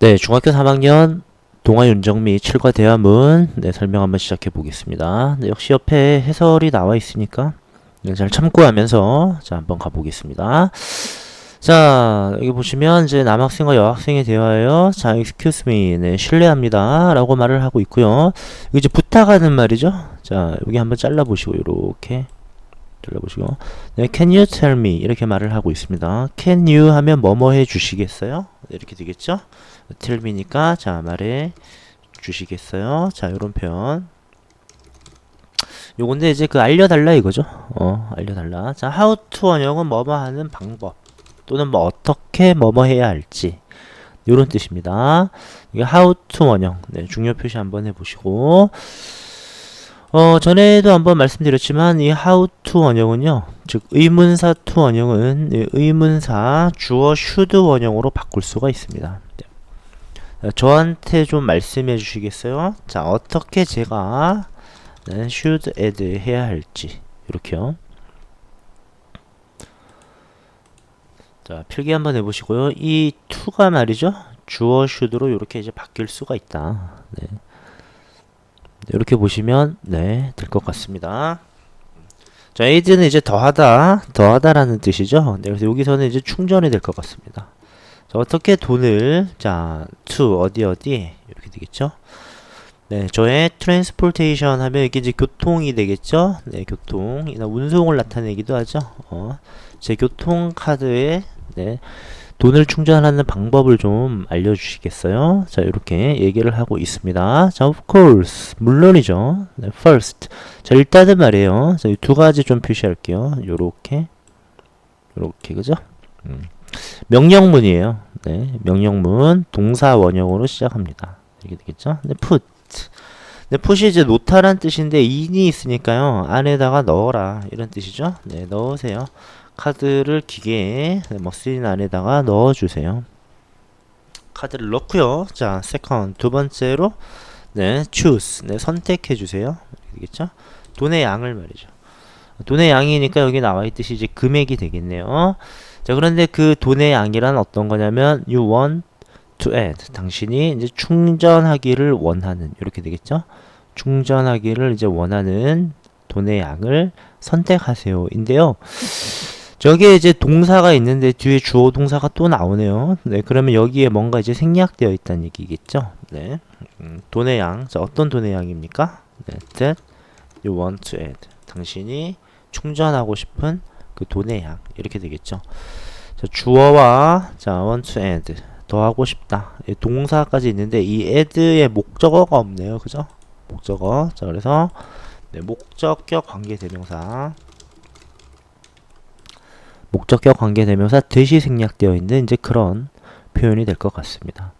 네, 중학교 3학년 동화 윤정 및 7과 대화문 네, 설명 한번 시작해 보겠습니다. 네, 역시 옆에 해설이 나와 있으니까 네, 잘 참고하면서 자 한번 가보겠습니다. 자 여기 보시면 이제 남학생과 여학생의 대화예요. 자 excuse me, 네 실례합니다 라고 말을 하고 있고요. 이제 부탁하는 말이죠. 자 여기 한번 잘라 보시고 이렇게 잘라 보시고 네 can you tell me 이렇게 말을 하고 있습니다. can you 하면 뭐뭐 해 주시겠어요? 네, 이렇게 되겠죠? Me니까 자 말해 주시겠어요? 자 요런 표현. 요건데 이제 그 알려달라 이거죠? 어 알려달라. 자 how to 원형은 뭐뭐 하는 방법 또는 뭐 어떻게 뭐뭐 해야 할지 요런 뜻입니다. 이게 how to 원형. 네 중요 표시 한번 해보시고. 어 전에도 한번 말씀드렸지만 이 how to 원형은요 즉 의문사 to 원형은 이 의문사 주어 should 원형으로 바꿀 수가 있습니다. 네. 저한테 좀 말씀해 주시겠어요? 자, 어떻게 제가 네, should add 해야 할지 이렇게요. 자, 필기 한번 해보시고요. 이 to가 말이죠. 주어 should로 이렇게 이제 바뀔 수가 있다. 네. 이렇게 보시면 네, 될 것 같습니다. 자, add는 이제 더하다, 더하다라는 뜻이죠. 네, 그래서 여기서는 이제 충전이 될 것 같습니다. 자, 어떻게 돈을 자, to 어디 어디 이렇게 되겠죠? 네, 저의 transportation 하면 이게 이제 교통이 되겠죠? 네, 교통이나 운송을 나타내기도 하죠. 어, 제 교통 카드에 네, 돈을 충전하는 방법을 좀 알려주시겠어요? 자, 이렇게 얘기를 하고 있습니다. 자, of course, 물론이죠. 네, first. 자, 일단은 말이에요. 자, 이 두 가지 좀 표시할게요. 요렇게, 요렇게, 그죠? 음. 명령문이에요. 네, 명령문 동사 원형으로 시작합니다. 이렇게 되겠죠? 네, put. 네, put이 이제 놓다란 뜻인데 in이 있으니까요. 안에다가 넣어라 이런 뜻이죠. 네, 넣으세요. 카드를 기계에 네, 머신 안에다가 넣어주세요. 카드를 넣고요. 자, second 두 번째로 네, choose. 네, 선택해 주세요. 되겠죠? 돈의 양을 말이죠. 돈의 양이니까 여기 나와 있듯이 이제 금액이 되겠네요. 자, 그런데 그 돈의 양이란 어떤 거냐면 you want to add. 당신이 이제 충전하기를 원하는 이렇게 되겠죠? 충전하기를 이제 원하는 돈의 양을 선택하세요. 인데요. 저기에 이제 동사가 있는데 뒤에 주어 동사가 또 나오네요. 네, 그러면 여기에 뭔가 이제 생략되어 있다는 얘기겠죠? 네. 음, 돈의 양. 자, 어떤 돈의 양입니까? 네, that you want to add. 당신이 충전하고 싶은 그 돈의 양. 이렇게 되겠죠? 자, 주어와 자, want to add. 더 하고 싶다. 이 동사까지 있는데 이 add의 목적어가 없네요. 그죠? 목적어. 자, 그래서 네, 목적격 관계 대명사. 목적격 관계 대명사 대시 생략되어 있는 이제 그런 표현이 될 것 같습니다.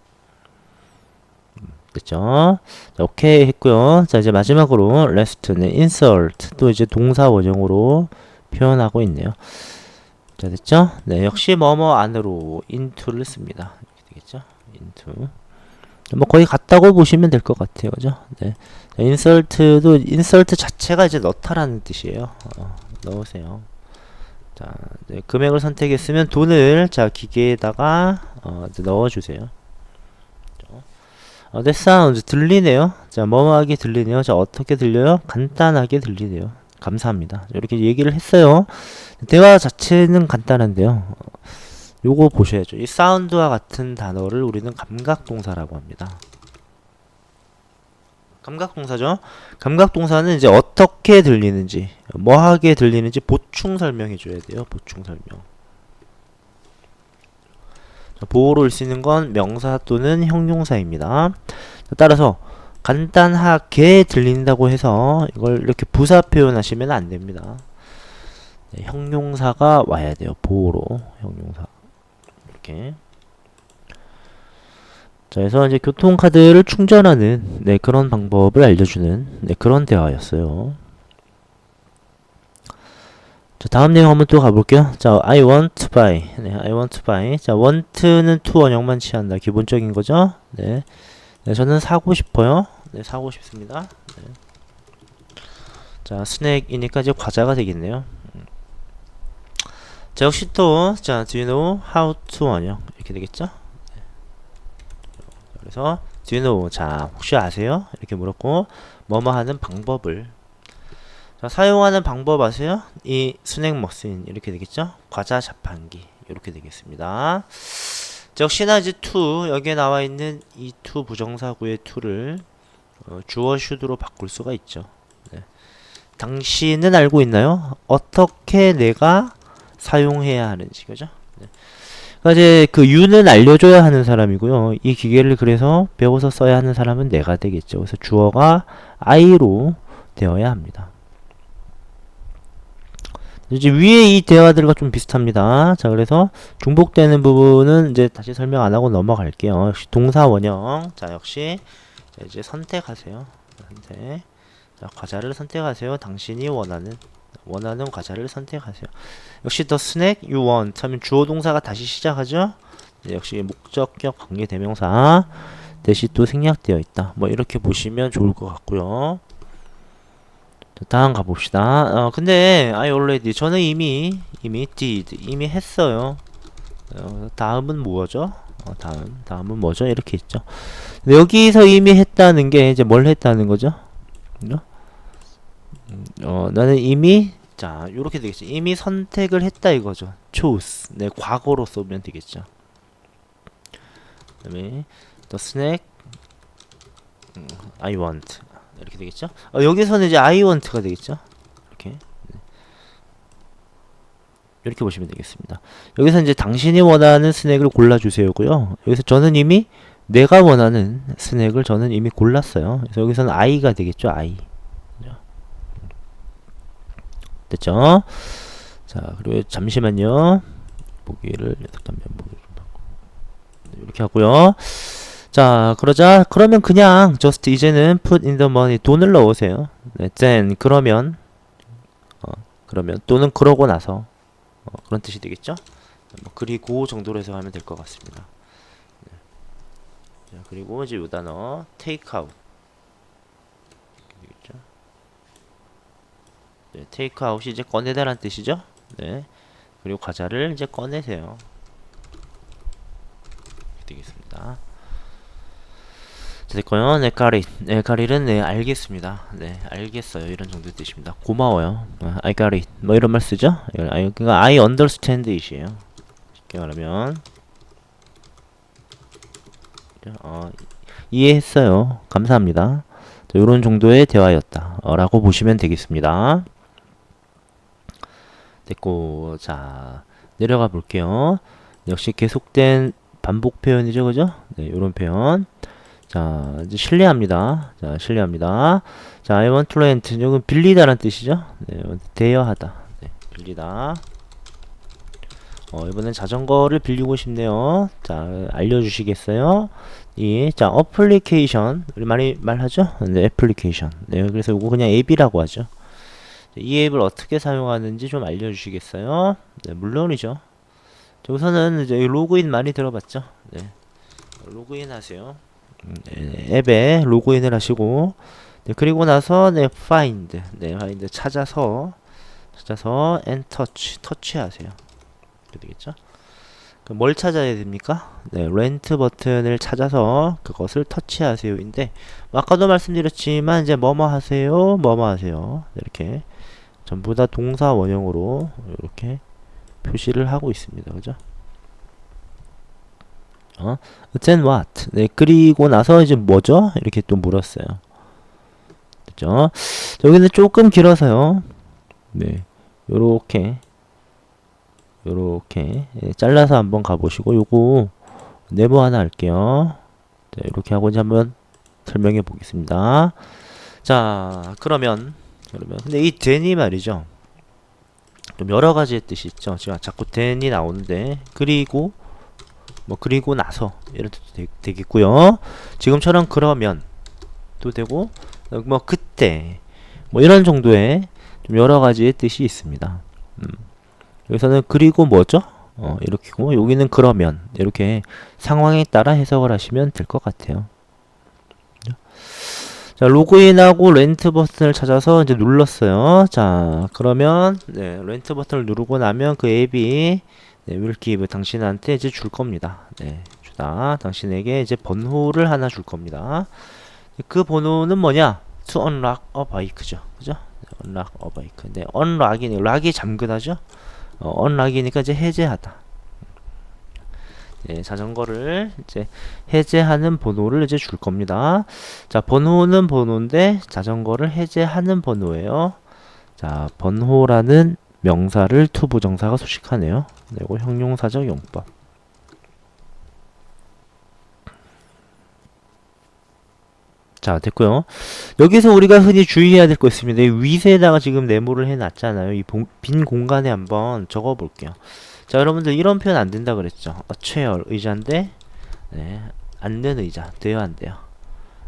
음, 됐죠? 자, 오케이 했고요. 자, 이제 마지막으로 rest는 insert 또 이제 동사 원형으로 표현하고 있네요. 자, 됐죠? 네, 역시 뭐뭐 안으로 into를 씁니다. 되겠죠? into. 뭐 거의 같다고 보시면 될 것 같아요. 그죠? 네. 자, insert도 insert 자체가 이제 넣다라는 뜻이에요. 어, 넣으세요. 자, 네, 금액을 선택했으면 돈을 자 기계에다가 어, 넣어주세요. 어, that sounds 들리네요. 자, 뭐뭐하게 들리네요. 자, 어떻게 들려요? 간단하게 들리네요. 감사합니다. 이렇게 얘기를 했어요. 대화 자체는 간단한데요. 어, 요거 보셔야죠. 이 사운드와 같은 단어를 우리는 감각동사라고 합니다. 감각동사죠. 감각동사는 이제 어떻게 들리는지, 뭐하게 들리는지 보충 설명해 줘야 돼요. 보충 설명. 자, 보호를 쓰는 건 명사 또는 형용사입니다. 자, 따라서 간단하게 들린다고 해서 이걸 이렇게 부사 표현하시면 안 됩니다. 네, 형용사가 와야 돼요. 보호로 형용사. 이렇게. 자, 그래서 이제 교통카드를 충전하는 네, 그런 방법을 알려주는 네, 그런 대화였어요. 자, 다음 내용 한번 또 가볼게요. 자, I want to buy. 네, I want to buy. 자, want는 to 원형만 취한다. 기본적인 거죠. 네. 네, 저는 사고 싶어요. 네, 사고 싶습니다. 네. 자, 스낵이니까 이제 과자가 되겠네요. 음. 자, 역시 또, 자, do you know how to 원형. 이렇게 되겠죠? 그래서 do you know 자 혹시 아세요? 이렇게 물었고 뭐뭐 하는 방법을 자, 사용하는 방법 아세요? 이 스낵 머신 이렇게 되겠죠? 과자 자판기 이렇게 되겠습니다. 자, 역시나 이제 to 여기에 나와 있는 이 to 부정사구의 to를 어, 주어 슈드로 바꿀 수가 있죠. 네. 당신은 알고 있나요? 어떻게 내가 사용해야 하는지 그죠? 네. 그러니까 이제 그 you는 알려줘야 하는 사람이고요. 이 기계를 그래서 배워서 써야 하는 사람은 내가 되겠죠. 그래서 주어가 I로 되어야 합니다. 이제 위에 이 대화들과 좀 비슷합니다. 자, 그래서 중복되는 부분은 이제 다시 설명 안 하고 넘어갈게요. 역시 동사 원형. 자, 역시 자, 이제 선택하세요. 선택. 자, 과자를 선택하세요. 당신이 원하는 원하는 과자를 선택하세요. 역시 더 스낵 you want 하면 주어 동사가 다시 시작하죠. 네, 역시 목적격 관계 대명사 대시 또 생략되어 있다. 뭐 이렇게 보시면 좋을 것 같고요. 자, 다음 가봅시다. 어, 근데 I already 저는 이미 이미 did 이미 했어요. 어, 다음은 뭐죠? 어, 다음 다음은 뭐죠? 이렇게 있죠. 여기서 이미 했다는 게 이제 뭘 했다는 거죠? 그죠? 음, 어, 나는 이미 자 이렇게 되겠죠. 이미 선택을 했다 이거죠. chose 네 과거로 써면 되겠죠. 그다음에 the snack 음, I want 이렇게 되겠죠. 어, 여기서는 이제 I want가 되겠죠. 이렇게 네. 이렇게 보시면 되겠습니다. 여기서 이제 당신이 원하는 스낵을 골라주세요고요. 여기서 저는 이미 내가 원하는 스낵을 저는 이미 골랐어요. 그래서 여기서는 I가 되겠죠. I. 그죠? 됐죠? 자, 그리고 잠시만요. 보기를. 네, 이렇게 하고요. 자, 그러자 그러면 그냥 just 이제는 put in the money 돈을 넣으세요. 네, then 그러면 어, 그러면 또는 그러고 나서 어, 그런 뜻이 되겠죠? 뭐 그리고 정도로 해석하면 될 것 같습니다. 네. 자, 그리고 이제 요 단어 take out 되겠죠? 네, take out이 이제 꺼내다란 뜻이죠? 네. 그리고 과자를 이제 꺼내세요. 되겠습니다. 자, 됐고요. 네, 까리. 네, 네, 알겠습니다. 네, 알겠어요. 이런 정도 뜻입니다. 고마워요. 아, I got it. 뭐 이런 말 쓰죠? I, 그러니까 I understand it이에요. 쉽게 말하면 어, 이해했어요. 감사합니다. 자, 이런 정도의 대화였다. 어, 라고 보시면 되겠습니다. 됐고, 자, 내려가 볼게요. 역시 계속된 반복 표현이죠, 그죠? 네, 이런 표현. 자, 이제 신뢰합니다. 자, 신뢰합니다. 자, I want to rent. 이건 빌리다란 뜻이죠? 네, 대여하다. 네, 빌리다. 어, 이번엔 자전거를 빌리고 싶네요. 자, 알려주시겠어요? 예, 자, 어플리케이션. 우리 많이 말하죠? 네, 애플리케이션. 네, 그래서 이거 그냥 앱이라고 하죠. 이 앱을 어떻게 사용하는지 좀 알려주시겠어요? 네, 물론이죠. 자, 우선은 이제 로그인 많이 들어봤죠? 네. 로그인 하세요. 네, 앱에 로그인을 하시고 네, 그리고 나서 네, find 네, find 찾아서 찾아서 and touch 터치하세요. 되겠죠? 그뭘 찾아야 됩니까? 네, 렌트 버튼을 찾아서 그것을 터치하세요인데 뭐 아까도 말씀드렸지만 이제 뭐뭐 하세요, 뭐뭐 하세요 이렇게 전부 다 동사 원형으로 이렇게 표시를 하고 있습니다. 그죠? 어? then what? 네, 그리고 나서 이제 뭐죠? 이렇게 또 물었어요. 됐죠? 여기는 조금 길어서요. 네, 요렇게 요렇게 예, 잘라서 한번 가보시고 요거 네모 하나 할게요. 자, 이렇게 하고 이제 한번 설명해 보겠습니다. 자, 그러면 그러면 근데 이 then이 말이죠. 좀 여러 가지의 뜻이 있죠. 지금 자꾸 then이 나오는데 그리고 뭐 그리고 나서 이런 뜻도 되, 되겠고요. 지금처럼 그러면 또 되고 뭐 그때 뭐 이런 정도의 좀 여러 가지의 뜻이 있습니다. 음. 여기서는 그리고 뭐죠? 어, 이렇게고 여기는 그러면 이렇게 상황에 따라 해석을 하시면 될 것 같아요. 자, 로그인하고 렌트 버튼을 찾아서 이제 눌렀어요. 자, 그러면 네, 렌트 버튼을 누르고 나면 그 앱이 네, give 당신한테 이제 줄 겁니다. 네, 주겠다. 당신에게 이제 번호를 하나 줄 겁니다. 그 번호는 뭐냐? To unlock a bike죠. 그죠? unlock a bike. 근데 unlock이니 락이 잠그다죠? 어, unlock이니까 이제 해제하다. 예, 자전거를 이제 해제하는 번호를 이제 줄 겁니다. 자, 번호는 번호인데 자전거를 해제하는 번호예요. 자, 번호라는 명사를 투부정사가 소식하네요. 네, 이거 형용사적 용법. 자, 됐고요. 여기서 우리가 흔히 주의해야 될 거 있습니다. 이 위세에다가 지금 네모를 해놨잖아요. 이 빈 공간에 한번 적어볼게요. 자, 여러분들 이런 표현 안 된다 그랬죠. 어, 체어 의자인데 네, 앉는 의자 돼요, 안 돼요?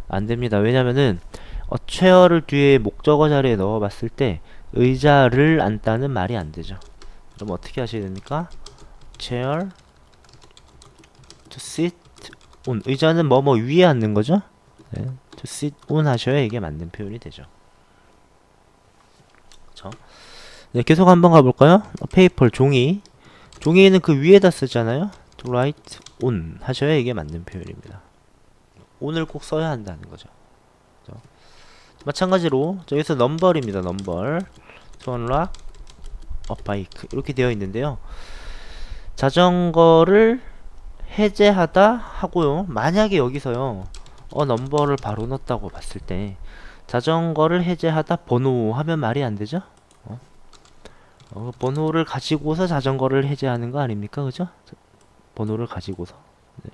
안 됩니다. 왜냐면은 어, 체어를 뒤에 목적어 자리에 넣어봤을 때 의자를 앉다는 말이 안 되죠. 그럼 어떻게 하셔야 됩니까? chair to sit on 의자는 뭐뭐 위에 앉는 거죠? 네, to sit on 하셔야 이게 맞는 표현이 되죠. 네, 계속 한번 가볼까요? 어, 페이퍼 종이 종이에는 그 위에다 쓰잖아요. to write on 하셔야 이게 맞는 표현입니다. on을 꼭 써야 한다는 거죠. 그죠? 마찬가지로 저기서 넘버입니다. 넘버 to unlock a bike 이렇게 되어 있는데요. 자전거를 해제하다 하고요. 만약에 여기서요. 어 넘버를 바로 넣었다고 봤을 때 자전거를 해제하다 번호 하면 말이 안 되죠? 어? 어, 번호를 가지고서 자전거를 해제하는 거 아닙니까? 그죠? 자, 번호를 가지고서. 네.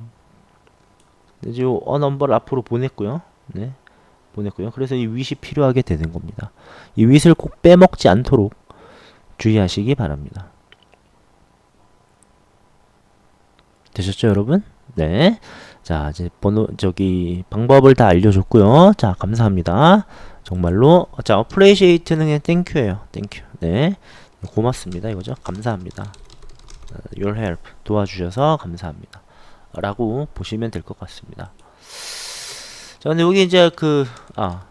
네, 지금 어 넘버를 앞으로 보냈고요. 네. 보냈고요. 그래서 이 윗이 필요하게 되는 겁니다. 이 윗을 꼭 빼먹지 않도록 주의하시기 바랍니다. 되셨죠, 여러분? 네. 자, 이제 번호 저기 방법을 다 알려줬고요. 자, 감사합니다. 정말로 자, appreciate는 땡큐예요. 땡큐. 네. 고맙습니다. 이거죠. 감사합니다. Your help 도와주셔서 감사합니다. 라고 보시면 될 것 같습니다. 자, 근데 여기 이제 그, 아,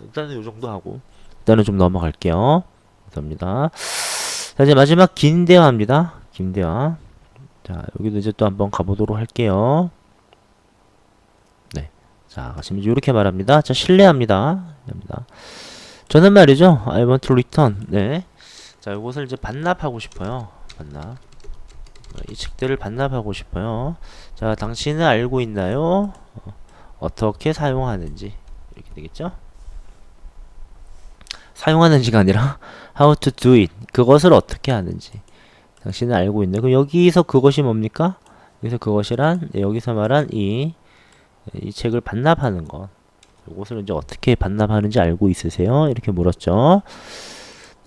일단은 요 정도 하고, 일단은 좀 넘어갈게요. 감사합니다. 자, 이제 마지막 긴 대화입니다. 긴 대화. 자, 여기도 이제 또 한번 가보도록 할게요. 네. 자, 가시면 이렇게 말합니다. 자, 신뢰합니다. 합니다. 저는 말이죠. I want to return. 네. 자, 이것을 이제 반납하고 싶어요. 반납. 이 책들을 반납하고 싶어요. 자, 당신은 알고 있나요? 어, 어떻게 사용하는지. 이렇게 되겠죠? 사용하는지가 아니라 how to do it. 그것을 어떻게 하는지. 당신은 알고 있네. 그럼 여기서 그것이 뭡니까? 여기서 그것이란 네, 여기서 말한 이, 이 책을 반납하는 것. 이것을 이제 어떻게 반납하는지 알고 있으세요? 이렇게 물었죠.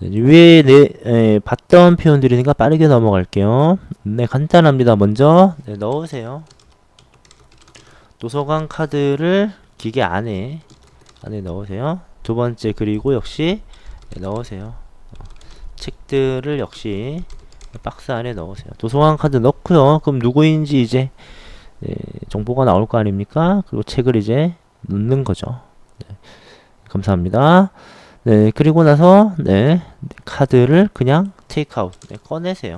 네, 위에 네, 에, 봤던 표현들이니까 빠르게 넘어갈게요. 네, 간단합니다. 먼저 네, 넣으세요. 도서관 카드를 기계 안에 안에 넣으세요. 두 번째 그리고 역시 네, 넣으세요. 어, 책들을 역시 박스 안에 넣으세요. 도서관 카드 넣고요. 그럼 누구인지 이제 네, 정보가 나올 거 아닙니까? 그리고 책을 이제 넣는 거죠. 네, 감사합니다. 네, 그리고 나서 네, 카드를 그냥 테이크아웃 네, 꺼내세요.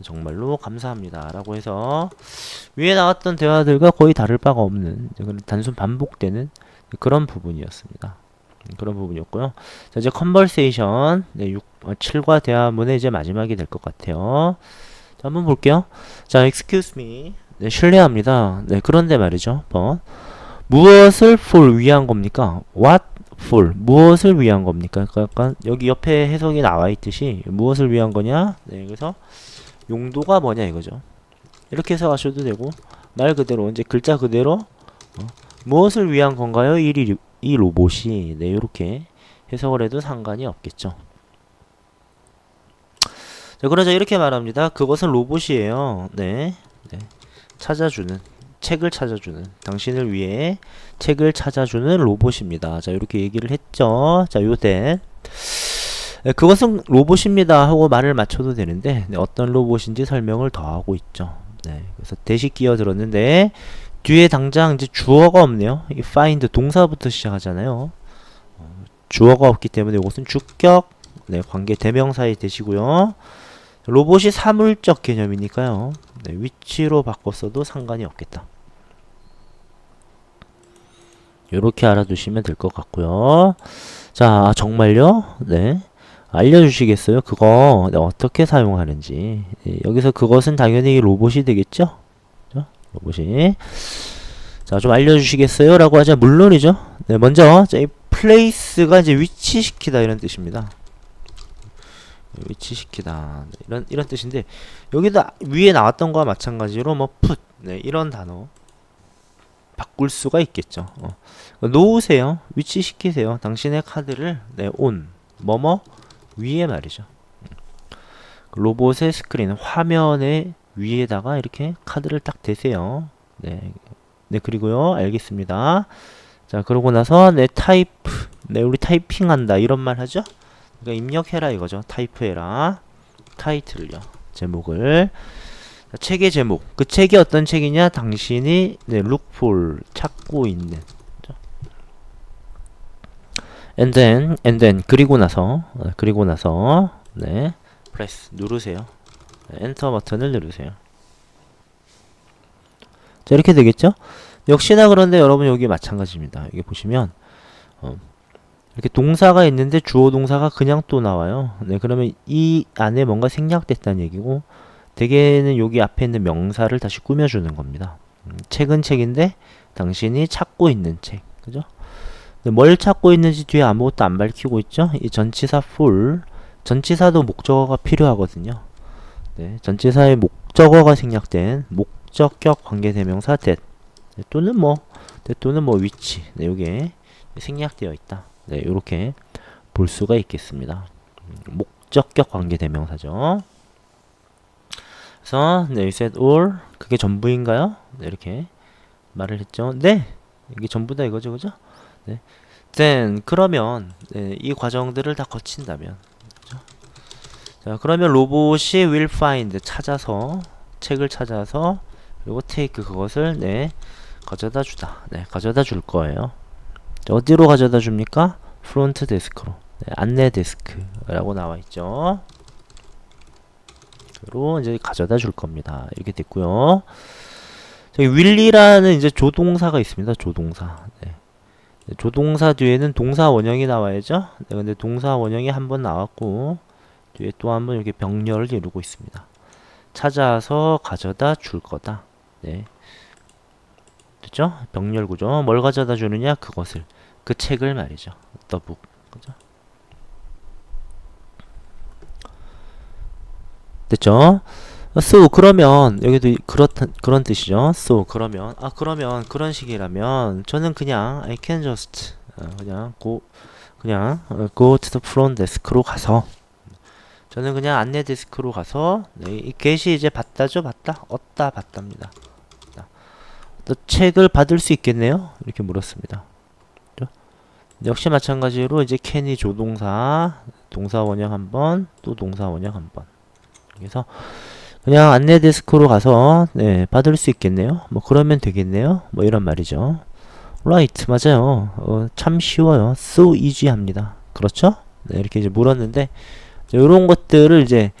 정말로 감사합니다. 라고 해서 위에 나왔던 대화들과 거의 다를 바가 없는 단순 반복되는 그런 부분이었습니다. 그런 부분이었고요. 자, 이제 컨버세이션 네, 6, 7과 대화문의 이제 마지막이 될 것 같아요. 자, 한번 볼게요. 자, excuse me. 네, 실례합니다. 네, 그런데 말이죠. 번 무엇을 for 위한 겁니까? What for 무엇을 위한 겁니까? 그러니까 여기 옆에 해석이 나와 있듯이 무엇을 위한 거냐? 네, 그래서 용도가 뭐냐 이거죠. 이렇게 해석하셔도 되고 말 그대로 이제 글자 그대로 어, 무엇을 위한 건가요? 이, 리, 이 로봇이 네 이렇게 해석을 해도 상관이 없겠죠. 자, 그러자 이렇게 말합니다. 그것은 로봇이에요. 네, 네. 찾아주는 책을 찾아주는 당신을 위해 책을 찾아주는 로봇입니다. 자 이렇게 얘기를 했죠. 자 네, 그것은 로봇입니다 하고 말을 맞춰도 되는데 네, 어떤 로봇인지 설명을 더 하고 있죠. 네, 그래서 대시 끼어 들었는데 뒤에 당장 이제 주어가 없네요. 이 find 동사부터 시작하잖아요. 어, 주어가 없기 때문에 이것은 주격 네, 관계 대명사의 대시고요. 로봇이 사물적 개념이니까요. 네, 위치로 바꿨어도 상관이 없겠다. 이렇게 알아두시면 될 것 같고요. 자, 정말요? 네. 알려주시겠어요? 그거 네, 어떻게 사용하는지. 네, 여기서 그것은 당연히 로봇이 되겠죠? 그죠? 로봇이. 자, 좀 알려주시겠어요? 라고 하자 물론이죠. 네, 먼저, 자, 이 place가 이제 위치시키다 이런 뜻입니다. 위치시키다. 네, 이런, 이런 뜻인데, 여기다 위에 나왔던 거와 마찬가지로 뭐 put, 네, 이런 단어. 바꿀 수가 있겠죠. 어. 놓으세요. 위치시키세요. 당신의 카드를, 네, on, 뭐뭐, 위에 말이죠. 로봇의 스크린, 화면의 위에다가 이렇게 카드를 딱 대세요. 네, 네 그리고요 알겠습니다 자 그러고 나서 내 타이프 네 우리 타이핑한다 이런 말 하죠 그러니까 입력해라 이거죠. 타이프해라. 타이틀을요. 제목을. 자, 책의 제목. 그 책이 어떤 책이냐? 당신이 네 look 찾고 있는. and then and then. 그리고 나서 어, 그리고 나서 네. press 누르세요. 네, 엔터 버튼을 누르세요. 자 이렇게 되겠죠? 역시나 그런데 여러분 여기 마찬가지입니다. 여기 보시면 어, 이렇게 동사가 있는데 주어 동사가 그냥 또 나와요. 네 그러면 이 안에 뭔가 생략됐다는 얘기고 대개는 여기 앞에 있는 명사를 다시 꾸며주는 겁니다. 음, 책은 책인데 당신이 찾고 있는 책 그죠? 뭘 찾고 있는지 뒤에 아무것도 안 밝히고 있죠? 이 전치사 full 전치사도 목적어가 필요하거든요. 네, 전치사의 목적어가 생략된 목 목적격 관계대명사 that 네, 또는 뭐 that 또는 뭐 위치 네, 요게 생략되어 있다. 네, 요렇게 볼 수가 있겠습니다. 목적격 관계대명사죠. 그래서 네, you said all 그게 전부인가요? 네, 이렇게 말을 했죠. 네, 이게 전부다 이거죠, 그죠? 네. then 그러면 네, 이 과정들을 다 거친다면 그죠? 자, 그러면 로봇이 will find 찾아서 책을 찾아서 그리고 take 그것을 네 가져다 주다 네 가져다 줄 거예요 어디로 가져다 줍니까 프론트 데스크로 네, 안내 데스크라고 나와 있죠 그로 이제 가져다 줄 겁니다 이렇게 됐고요 저기 윌리라는 이제 조동사가 있습니다 조동사 네. 네 조동사 뒤에는 동사 원형이 나와야죠 네, 근데 동사 원형이 한 번 나왔고 뒤에 또 한 번 이렇게 병렬을 이루고 있습니다 찾아서 가져다 줄 거다 네. 됐죠? 병렬 구조. 뭘 가져다 주느냐? 그것을. 그 책을 말이죠. The. 그죠? 됐죠? So 그러면 여기도 그렇다 그런 뜻이죠. So 그러면 아 그러면 그런 식이라면 저는 그냥 I can just 어, 그냥 go 그냥 어, go to the front desk로 가서 저는 그냥 안내 데스크로 가서 네, 이 게시 이제 받다죠, 받다, 얻다, 받답니다. 또 책을 받을 수 있겠네요? 이렇게 물었습니다. 역시 마찬가지로 이제 캔이 조동사, 동사 원형 한 번, 또 동사 원형 한 번. 그래서 그냥 안내 데스크로 가서 네, 받을 수 있겠네요. 뭐 그러면 되겠네요. 뭐 이런 말이죠. right 맞아요. 어, 참 쉬워요. so easy 합니다. 그렇죠? 네, 이렇게 이제 물었는데 이런 것들을 이제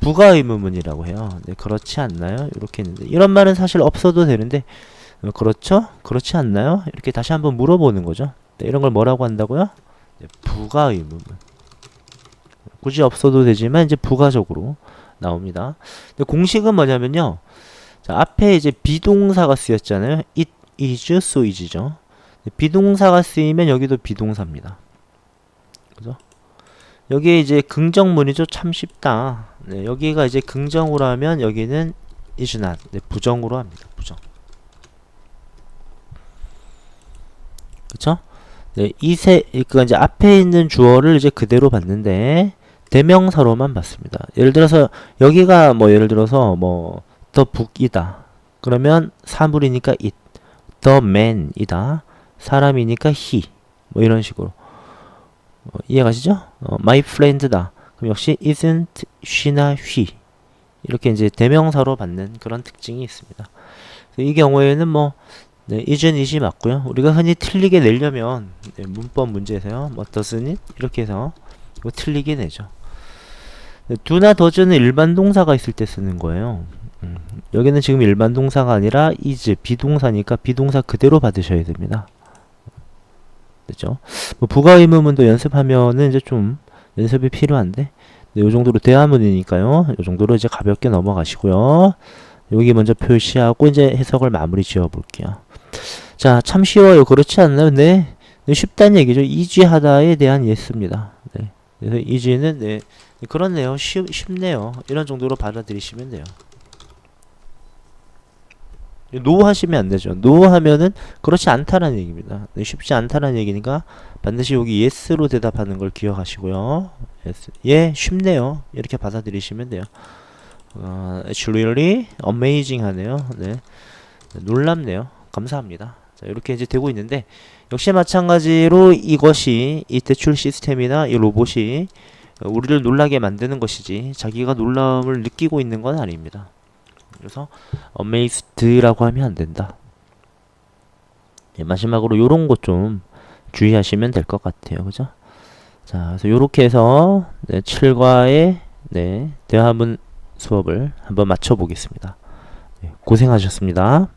부가 의문문이라고 해요. 네, 그렇지 않나요? 이렇게 했는데 이런 말은 사실 없어도 되는데 어, 그렇죠? 그렇지 않나요? 이렇게 다시 한번 물어보는 거죠. 네, 이런 걸 뭐라고 한다고요? 네, 부가 의문문. 굳이 없어도 되지만 이제 부가적으로 나옵니다. 공식은 뭐냐면요. 자, 앞에 이제 비동사가 쓰였잖아요. it is, so is죠. 비동사가 쓰이면 여기도 비동사입니다. 그죠? 여기에 이제 긍정문이죠. 참 쉽다. 네, 여기가 이제 긍정으로 하면 여기는 is not. 네, 부정으로 합니다. 부정. 그쵸? 네, 이세, 그니까 이제 앞에 있는 주어를 이제 그대로 봤는데, 대명사로만 봤습니다. 예를 들어서, 여기가 뭐, 예를 들어서, 뭐, the book이다. 그러면 사물이니까 it, the man이다. 사람이니까 he. 뭐 이런 식으로. 어, 이해가시죠? 어, my friend다. 그럼 역시 isn't she나 he. 이렇게 이제 대명사로 받는 그런 특징이 있습니다. 이 경우에는 뭐, 네, 이준 이시 맞고요. 우리가 흔히 틀리게 내려면 네, 문법 문제에서요. 뭐 doesn't it? 이렇게 해서 이거 틀리게 내죠. 두나 더즈는 일반 동사가 있을 때 쓰는 거예요. 음, 여기는 지금 일반 동사가 아니라 is 비동사니까 비동사 그대로 받으셔야 됩니다. 그죠? 뭐 부가 의문문도 연습하면은 이제 좀 연습이 필요한데 네, 요 정도로 대화문이니까요. 요 정도로 이제 가볍게 넘어가시고요. 여기 먼저 표시하고 이제 해석을 마무리 지어 볼게요. 자, 참 쉬워요. 그렇지 않나요? 네. 네, 쉽다는 얘기죠. 이지하다에 대한 예스입니다. 네. 그래서 이지는 네. 네, 그렇네요. 쉽, 쉽네요. 이런 정도로 받아들이시면 돼요. 노 하시면 안 되죠. 노 하면은 그렇지 않다라는 얘기입니다. 네, 쉽지 않다라는 얘기니까 반드시 여기 yes로 대답하는 걸 기억하시고요. yes. 예, 쉽네요. 이렇게 받아들이시면 돼요. 어, it's really amazing 하네요. 네. 놀랍네요. 감사합니다. 자, 이렇게 이제 되고 있는데 역시 마찬가지로 이것이 이 대출 시스템이나 이 로봇이 우리를 놀라게 만드는 것이지 자기가 놀라움을 느끼고 있는 건 아닙니다. 그래서 amazed라고 하면 안 된다. 예, 마지막으로 요런 것 좀 주의하시면 될 것 같아요. 그죠? 자, 그래서 요렇게 해서 네, 7과의 네, 대화문 수업을 한번 마쳐 보겠습니다. 네, 고생하셨습니다.